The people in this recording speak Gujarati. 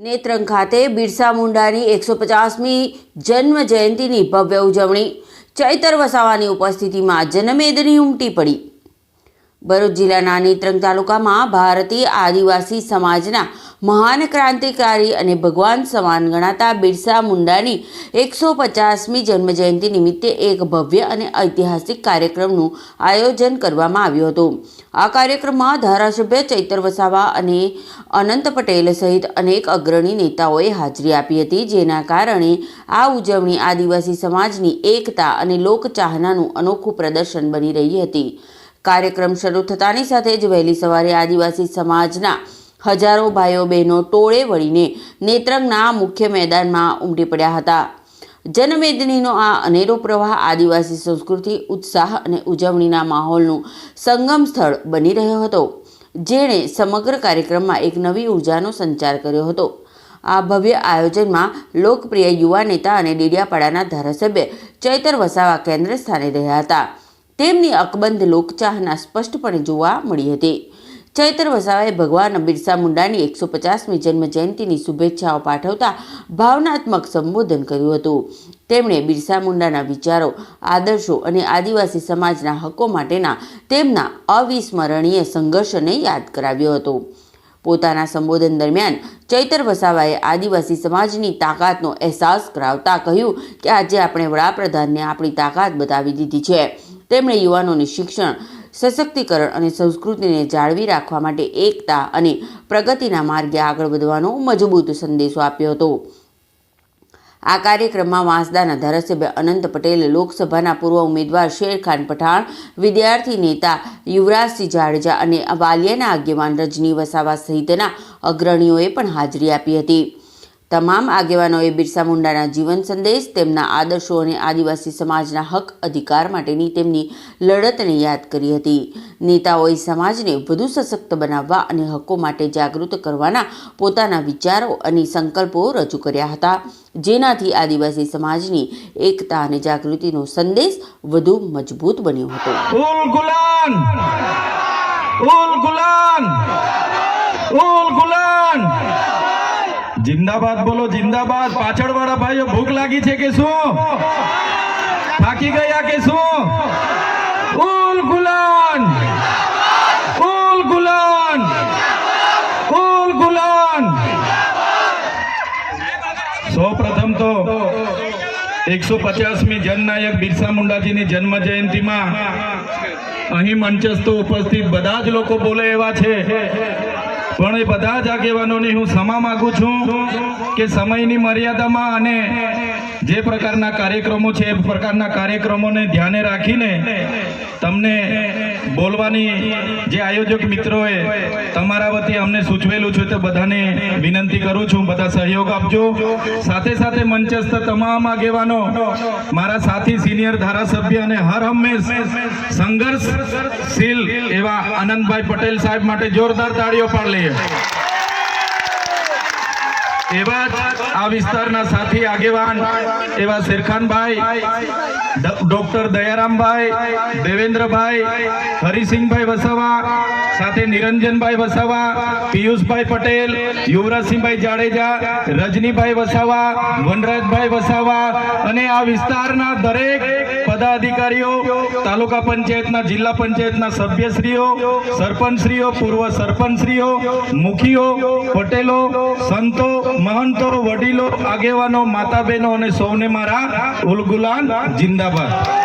નેત્રંગ ખાતે બિરસા મુંડાની એકસો પચાસમી જન્મ જયંતિની ભવ્ય ઉજવણી. ચૈતર વસાવાની ઉપસ્થિતિમાં જનમેદની ઉમટી પડી. ભરૂચ જિલ્લાના નેત્રંગ તાલુકામાં ભારતીય આદિવાસી સમાજના મહાન ક્રાંતિકારી અને ભગવાન સમાન ગણાતા બિરસા મુંડાની એકસો પચાસમી જન્મજયંતિ નિમિત્તે એક ભવ્ય અને ઐતિહાસિક કાર્યક્રમનું આયોજન કરવામાં આવ્યું હતું. આ કાર્યક્રમમાં ધારાસભ્ય ચૈતર વસાવા અને અનંત પટેલ સહિત અનેક અગ્રણી નેતાઓએ હાજરી આપી હતી, જેના કારણે આ ઉજવણી આદિવાસી સમાજની એકતા અને લોકચાહનાનું અનોખું પ્રદર્શન બની રહી હતી. કાર્યક્રમ શરૂ થતાની સાથે જ વહેલી સવારે આદિવાસી સમાજના હજારો ભાઈઓ બહેનો ટોળે વળીને નેત્રંગના મુખ્ય મેદાનમાં ઉમટી પડ્યા હતા. જનમેદનીનો આ અનેરો પ્રવાહ આદિવાસી સંસ્કૃતિ, ઉત્સાહ અને ઉજવણીના માહોલનું સંગમ સ્થળ બની રહ્યો હતો, જેણે સમગ્ર કાર્યક્રમમાં એક નવી ઉર્જાનો સંચાર કર્યો હતો. આ ભવ્ય આયોજનમાં લોકપ્રિય યુવા નેતા અને ડેડિયાપાડાના ધારાસભ્ય ચૈતર વસાવા કેન્દ્ર સ્થાને રહ્યા હતા. તેમની અકબંધ લોકચાહના સ્પષ્ટપણે જોવા મળી હતી. ચૈતર વસાવાએ ભગવાન બિરસા મુંડાની એકસો પચાસમી જન્મ જયંતિની શુભેચ્છાઓ પાઠવતા ભાવનાત્મક સંબોધન કર્યું હતું. તેમણે બિરસા મુંડાના વિચારો, આદર્શો અને આદિવાસી સમાજના હકો માટેના તેમના અવિસ્મરણીય સંઘર્ષને યાદ કરાવ્યો હતો. પોતાના સંબોધન દરમિયાન ચૈતર વસાવાએ આદિવાસી સમાજની તાકાતનો અહેસાસ કરાવતા કહ્યું કે આજે આપણે વડાપ્રધાનને આપણી તાકાત બતાવી દીધી છે. તેમણે યુવાનોને શિક્ષણ, સશક્તિકરણ અને સંસ્કૃતિને જાળવી રાખવા માટે એકતા અને પ્રગતિના માર્ગે આગળ વધવાનો મજબૂત સંદેશો આપ્યો હતો. આ કાર્યક્રમમાં વાંસદાના ધારાસભ્ય અનંત પટેલ, લોકસભાના પૂર્વ ઉમેદવાર શેરખાન પઠાણ, વિદ્યાર્થી નેતા યુવરાજસિંહ જાડેજા અને વાલિયાના આગેવાન રજની વસાવા સહિતના અગ્રણીઓએ પણ હાજરી આપી હતી. તમામ આગેવાનોએ બિરસા મુંડાના જીવન સંદેશ, તેમના આદર્શો અને આદિવાસી સમાજના હક, અધિકાર માટેની તેમની લડતને યાદ કરી હતી. નેતાઓએ સમાજને વધુ સશક્ત બનાવવા અને હકો માટે જાગૃત કરવાના પોતાના વિચારો અને સંકલ્પો રજૂ કર્યા હતા. જેનાથી આદિવાસી સમાજની એકતા અને જાગૃતિનો સંદેશ વધુ મજબૂત બન્યો હતો. ગુલાન! ગુલાન ઉલ ગુલાન જિંદાબાદ બોલો, જિંદાબાદ. પાછળ વાળા ભાઈઓ, ભૂખ લાગી છે કે શું? થાકી ગયા કે શું? ઉલ ગુલાન. ઉલ ગુલાન. ઉલ ગુલાન. સૌ પ્રથમ તો એકસો પચાસમી જનનાયક બિરસા મુંડાજીની જન્મ જયંતિમાં અહીં મંચસ્થ ઉપસ્થિત બધા જ લોકો બોલે એવા છે. પણ એ બધા જ આગેવાનોને હું ક્ષમા માગું છું કે સમયની મર્યાદામાં અને જે પ્રકારના કાર્યક્રમો છે, એ પ્રકારના કાર્યક્રમોને ધ્યાને રાખીને તમને બોલવાની જે આયોજક મિત્રોએ તમારા વતી અમને સૂચવેલું છે, તે બધાને વિનંતી કરું છું. બધા સહયોગ આપજો. સાથે સાથે મંચસ્થ તમામ આગેવાનો, મારા સાથી સિનિયર ધારાસભ્ય અને હર હંમેશ સંઘર્ષશીલ એવા આનંદભાઈ પટેલ સાહેબ માટે જોરદાર તાળીઓ પાડ લઈએ. એવા જ આ વિસ્તારના સાથી આગેવાન એવા શેરખાનભાઈ ડોક્ટર દયારામભાઈ, દેવેન્દ્રભાઈ, હરિસિંહભાઈ વસાવા, સાથે નિરંજનભાઈ વસાવા, પિયુષભાઈ પટેલ, યુવરાજસિંહભાઈ જાડેજા, રજનીભાઈ વસાવા, વનરાજભાઈ વસાવા અને આ વિસ્તારના દરેક પદાધિકારીઓ, તાલુકા પંચાયતના, જિલ્લા પંચાયતના સભ્યશ્રીઓ, સરપંચશ્રીઓ, પૂર્વ સરપંચશ્રીઓ, મુખીઓ, પટેલો, સંતો, મહંતો વડીલો આગેવાનો માતા બહેનો અને સૌને મારા ઉલગુલાન જિંદાબાદ.